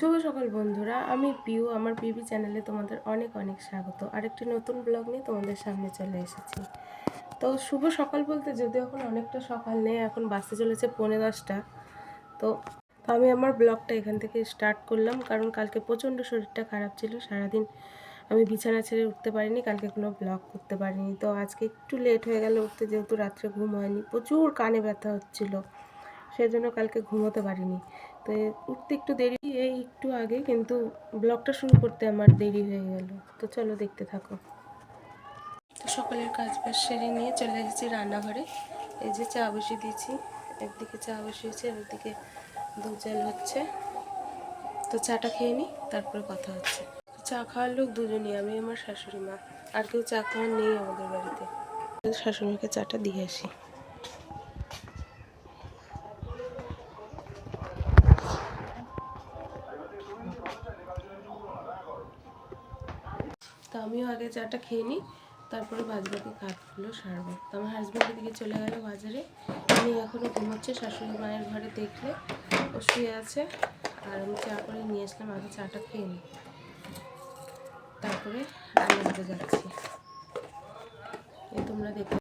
শুভ সকাল বন্ধুরা, আমি পিউ, আমার পিবি চ্যানেলে তোমাদের অনেক অনেক স্বাগত। আরেকটি নতুন ব্লগ নিয়ে তোমাদের সামনে চলে এসেছি। তো শুভ সকাল বলতে যদিও এখন অনেকটা সকাল নেই, এখন বাসে চলেছে পৌনে দশটা। তো তো আমি আমার ব্লগটা এখান থেকে স্টার্ট করলাম, কারণ কালকে প্রচণ্ড শরীরটা খারাপ ছিল, সারাদিন আমি বিছানা ছেড়ে উঠতে পারিনি, কালকে কোনো ব্লগ করতে পারিনি। তো আজকে একটু লেট হয়ে গেল উঠতে, যেহেতু রাত্রে ঘুম হয়নি, প্রচুর কানে ব্যথা হচ্ছিল। সেই জন্য কালকে ঘুমোতে পারিনি। তো উঠতে একটু দেরি, এই একটু আগে কিন্তু ব্লগটা শুরু করতে আমার দেরি হয়ে গেল। তো চলো দেখতে থাকো। তো সকালের কাজ বাজ সেরে নিয়ে চলে এসেছি রান্নাঘরে। এই যে চা বসিয়ে দিয়েছি, একদিকে চা বসিয়েছি, আর একদিকে দুধ জাল হচ্ছে। তো চাটা খেয়ে নিই, তারপরে কথা হচ্ছে। চা খাওয়ার লোক দুজনই, আমি, আমার শাশুড়ি মা। আর কেউ চা খাওয়ার নেই আমাদের বাড়িতে। শাশুড়িকে চাটা দিয়ে আসি তো আমিও আগে চাটা খেয়ে নিই, তারপরে বাদবাকি কাজগুলো সারবো। তো আমার হাজব্যান্ডের দিকে চলে গেল বাজারে। উনি এখনও ঘুমোচ্ছে, শাশুড়ি মায়ের ঘরে দেখলে ও শুয়ে আছে। আর আমি চা করে নিয়ে আসলাম, আগে চাটা খেয়ে নিই। তারপরে রান্নাঘরে যাচ্ছি। তোমরা দেখো।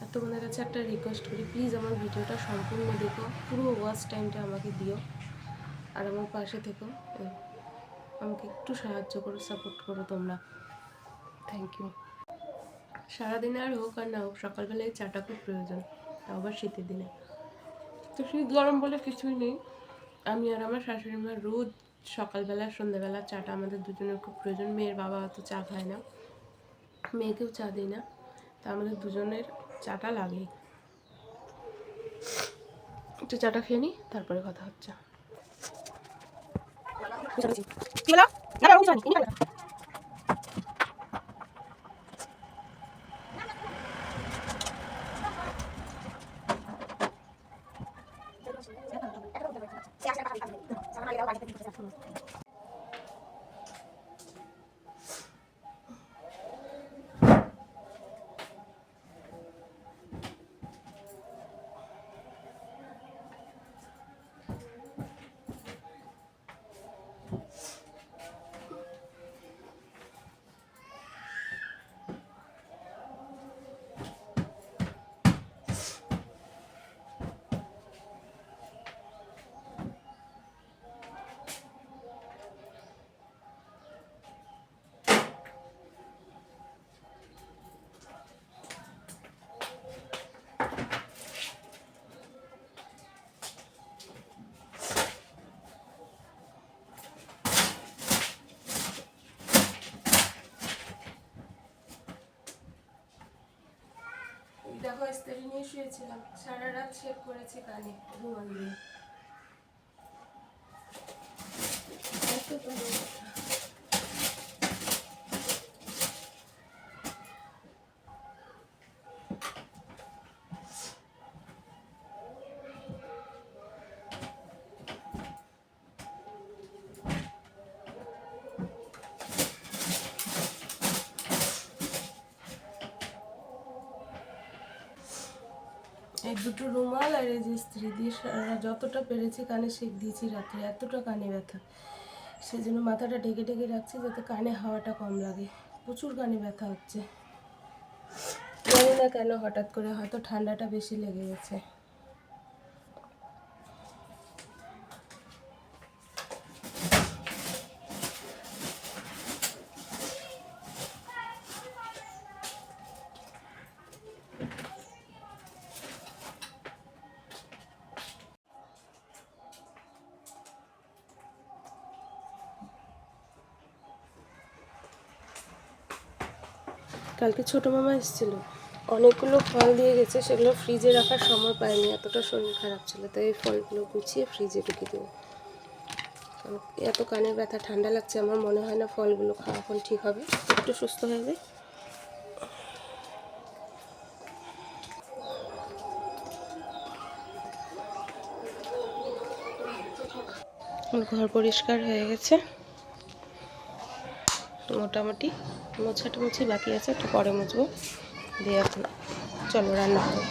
আর তোমাদের কাছে একটা রিকোয়েস্ট করি প্লিজ আমার ভিডিওটা সম্পূর্ণ দেখো, পুরো ওয়াচ টাইমটা আমাকে দিও। আর আমার পাশে থেকো। আমাকে একটু সাহায্য করো সাপোর্ট করো তোমরা। থ্যাংক ইউ সারাদিনে আর হোক আর না হোক, সকালবেলায় চাটা খুব প্রয়োজন, তাও আবার শীতের দিনে। তো শীত গরম বলে কিছুই নেই। আমি আর আমার শাশুড়ি মা রোজ সকালবেলা, সন্ধ্যাবেলা চাটা আমাদের দুজনের খুব প্রয়োজন। মেয়ের বাবা অত চা খায় না। মেয়েকেও চা দিই না। তা আমাদের দুজনের চাটা লাগেই। একটু চাটা খেয়ে নিই তারপরে কথা হচ্ছে না কিছু হয়নি দেখো ইস্তারি নিয়ে শুয়েছিলাম। সারা রাত শেভ করেছি কানে ঘুমান দিয়ে এই দুটো রুমাল আর এই যে স্ত্রী দিয়ে যতটা পেরেছি কানে শেক দিয়েছি রাত্রে, এতটা কানে ব্যথা। সেই জন্য মাথাটা ঢেকে ঢেকে রাখছি যাতে কানে হাওয়াটা কম লাগে। প্রচুর কানে ব্যথা হচ্ছে। জানি না কেন হঠাৎ করে হয়তো ঠান্ডাটা বেশি লেগে গেছে। কালকে ছোটো মামা এসেছিল। অনেকগুলো ফল দিয়ে গেছে, সেগুলো ফ্রিজে রাখার সময় পাইনি, এতটা শরীর খারাপ ছিল, তাই এই ফলগুলো গুছিয়ে ফ্রিজে ঢুকে দেবো। এত কানের ব্যথা, ঠান্ডা লাগছে, আমার মনে হয় না ফলগুলো খাওয়া এখন ঠিক হবে। একটু সুস্থ হয়ে যাবে ঘর পরিষ্কার হয়ে গেছে। মোটামুটি। মোছাটা মুছি বাকি আছে, একটু পরে মুছবো। দিয়ে এখন চলো রান্না করে।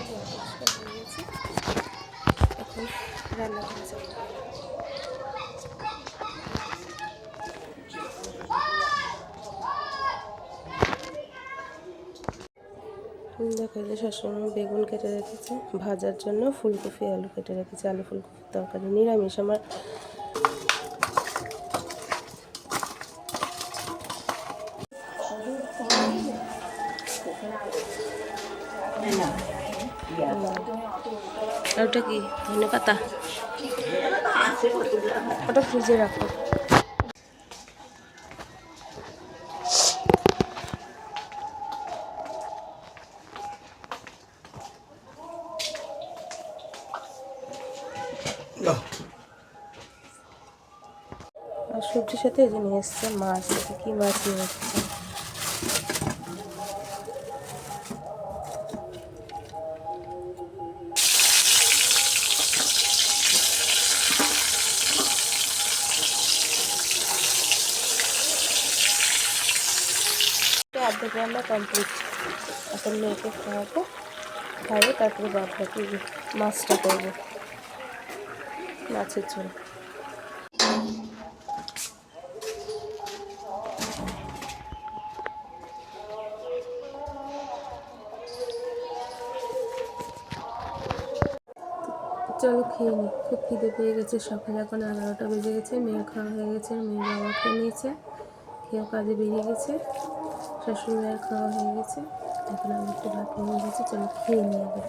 এখন রান্না দেখো যে সবসময় বেগুন কেটে রেখেছি। ভাজার জন্য ফুলকপি, আলু কেটে রেখেছি। আলু ফুলকপির তরকারি, নিরামিষ। আমার ওটা কি? ধনে পাতা? ওটা ফ্রিজে রাখো। সবজির সাথে এই যে নিয়ে এসছে মাছ কি মাছ নিয়ে এসছে? রান্না কমপ্লিট এখন মেয়েকে খাওয়াবো, খাইয়ে তারপরে বাদ বাকি মাছটা করব, মাছের ঝোল। চলো খেয়ে নি, খুব খিদে পেয়ে গেছে, সকালে এখন এগারোটা বেজে গেছে, মেয়ের খাওয়া হয়ে গেছে, মেয়ের বাবা খেয়ে নিয়েছে কেউ কাজে বেরিয়ে গেছে। মায়ের খাওয়া হয়ে গেছে। এখন আমি একটু ভাত নিয়ে গেছি চলো খেয়ে নিয়ে যাবে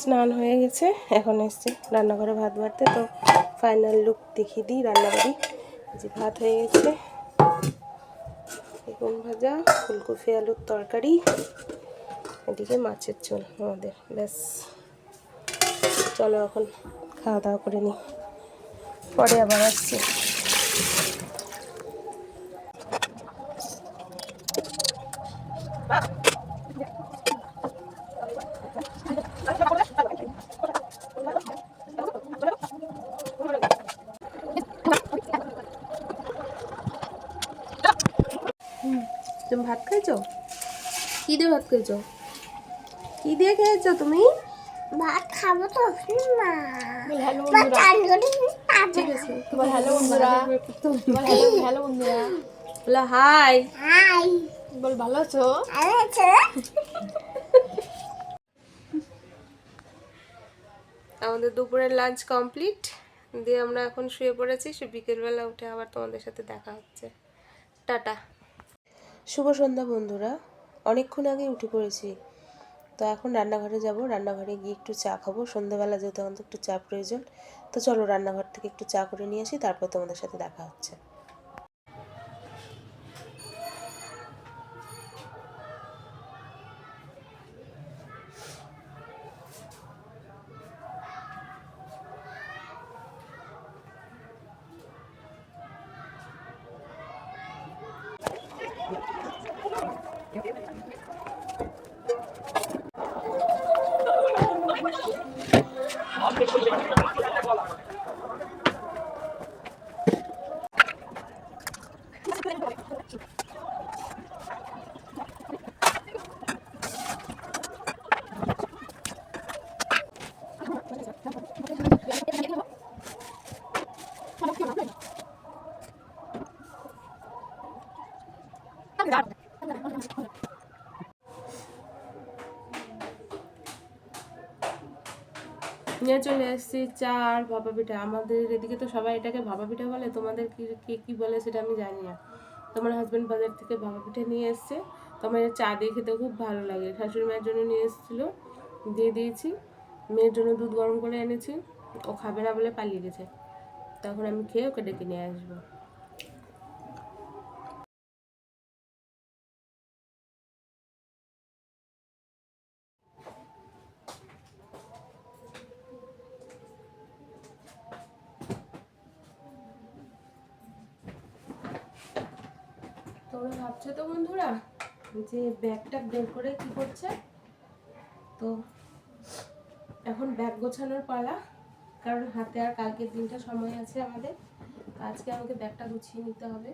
স্নান হয়ে গেছে। এখন এসছে রান্নাঘরে ভাত বাড়তে। তো ফাইনাল লুক দেখিয়ে দিই রান্নাবাড়ি। যে ভাত হয়ে গেছে। বেগুন ভাজা, ফুলকপি, আলুর তরকারি। এদিকে মাছের ঝোল আমাদের ব্যাস। চলো এখন খাওয়া দাওয়া করে নিই পরে আবার আসছি। তুমি ভাত খাইছো? কি দিয়ে ভাত খাইছো? কি দিয়ে খেয়েছো তুমি? ভাত খাব তো না হ্যালো ঠিক আছে। তোমার হ্যালো বন্ধুরা। তোমার হ্যালো হ্যালো বন্ধুরা। বলো হাই। হাই। বল ভালো আছো? আচ্ছা আমাদের দুপুরের লাঞ্চ কমপ্লিট দিয়ে আমরা এখন শুয়ে পড়েছি। সে বিকেলবেলা উঠে আবার তোমাদের সাথে দেখা হচ্ছে। টাটা। শুভ সন্ধ্যা বন্ধুরা। অনেকক্ষণ আগে উঠে পড়েছি। তো এখন রান্নাঘরে যাব। রান্নাঘরে গিয়ে একটু চা খাব। সন্ধ্যাবেলা যেহেতু আমাদের একটু চা প্রয়োজন, তো চলো রান্নাঘর থেকে একটু চা করে নিয়ে আসি, তারপর তোমাদের সাথে দেখা হচ্ছে। নিয়ে চলে এসেছি, চা আর ভাপা পিঠা। আমাদের এদিকে তো সবাই এটাকে ভাপা পিঠা বলে, তোমাদের কি, কে কী বলে সেটা আমি জানি না। তোমার হাজব্যান্ড বাজার থেকে ভাপা পিঠা নিয়ে এসছে। তোমার চা দিয়ে খেতে খুব ভালো লাগে। শাশুড়ি মায়ের জন্য নিয়ে এসেছিল, দিয়ে দিয়েছি। মেয়ের জন্য দুধ গরম করে এনেছি। ও খাবে না বলে পালিয়ে গেছে। তখন আমি খেয়ে ওকে ডেকে নিয়ে আসব। ভাবছ তো বন্ধুরা? যে ব্যাগটা বের করে কি করছে? তো এখন ব্যাগ গোছানোর পালা, কারণ হাতে আর কালকের দিনটা সময় আছে আমাদের। আজকে আমাকে ব্যাগটা গুছিয়ে নিতে হবে।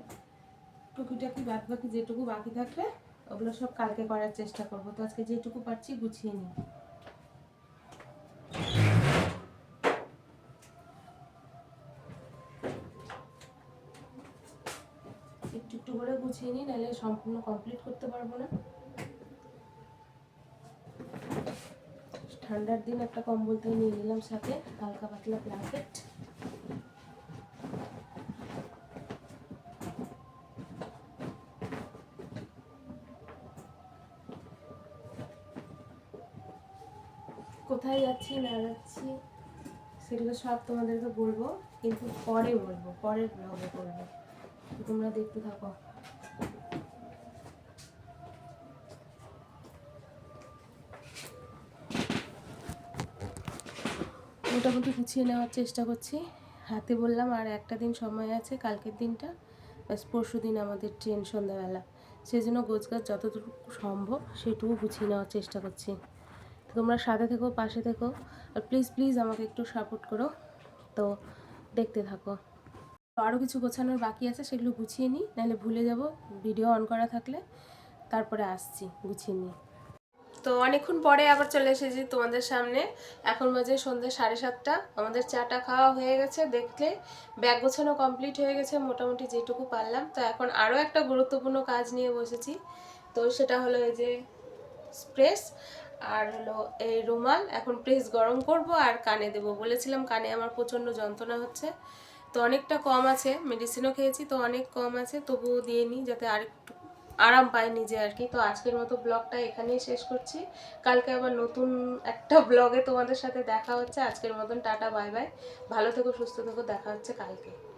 টুকিটাকি বাদ বাকি যেটুকু বাকি থাকলে ওগুলো সব কালকে করার চেষ্টা করব। তো আজকে যেটুকু পারছি গুছিয়ে নিই একটু একটু করে গুছিয়ে নিই নাহলে সম্পূর্ণ কমপ্লিট করতে পারব না। ঠান্ডার দিন একটা কম্বল তো নিয়ে নিলাম সাথে, হালকা পাতলা ব্ল্যাঙ্কেট কোথায় যাচ্ছি না যাচ্ছি সেগুলো সব তোমাদেরকে বলব, কিন্তু পরে বলব, পরের ব্লগে বলব তোমরা দেখতে থাকো। মোটামুটি গুছিয়ে নেওয়ার চেষ্টা করছি। হাতে বললাম, আর একটা দিন সময় আছে, কালকের দিনটা, ব্যাস পরশু দিন আমাদের ট্রেন সন্ধ্যাবেলা। সেই জন্য গোছগাছ যতটুকু সম্ভব সেটুকু গুছিয়ে নেওয়ার চেষ্টা করছি। তোমরা সাথে থেকো, পাশে থেকো, আর প্লিজ প্লিজ আমাকে একটু সাপোর্ট করো। তো দেখতে থাকো। আরও কিছু গোছানোর বাকি আছে, সেগুলো গুছিয়ে নিই, নাহলে ভুলে যাব। ভিডিও অন করা থাকলে তারপরে আসছি, গুছিয়ে নিই। তো অনেকক্ষণ পরে আবার চলে এসেছি তোমাদের সামনে। এখন বাজে সন্ধ্যে সাড়ে সাতটা। আমাদের চাটা খাওয়া হয়ে গেছে, দেখলে ব্যাগ গোছানো কমপ্লিট হয়ে গেছে, মোটামুটি যেটুকু পারলাম। তো এখন আরও একটা গুরুত্বপূর্ণ কাজ নিয়ে বসেছি। তো সেটা হলো এই যে স্প্রেস আর হলো এই রুমাল। এখন প্রেস গরম করব আর কানে দেবো। বলেছিলাম কানে আমার প্রচণ্ড যন্ত্রণা হচ্ছে। তো অনেকটা কম আছে মেডিসিনও খেয়েছি, তো অনেক কম আছে, তবুও দিয়ে নিই যাতে আরেকটু আরাম পায় নিজে আর কি। তো আজকের মতো ব্লগটা এখানেই শেষ করছি। কালকে আবার নতুন একটা ব্লগে তোমাদের সাথে দেখা হচ্ছে। আজকের মতন টাটা, বাই বাই। ভালো থেকো, সুস্থ থেকো, দেখা হচ্ছে কালকে।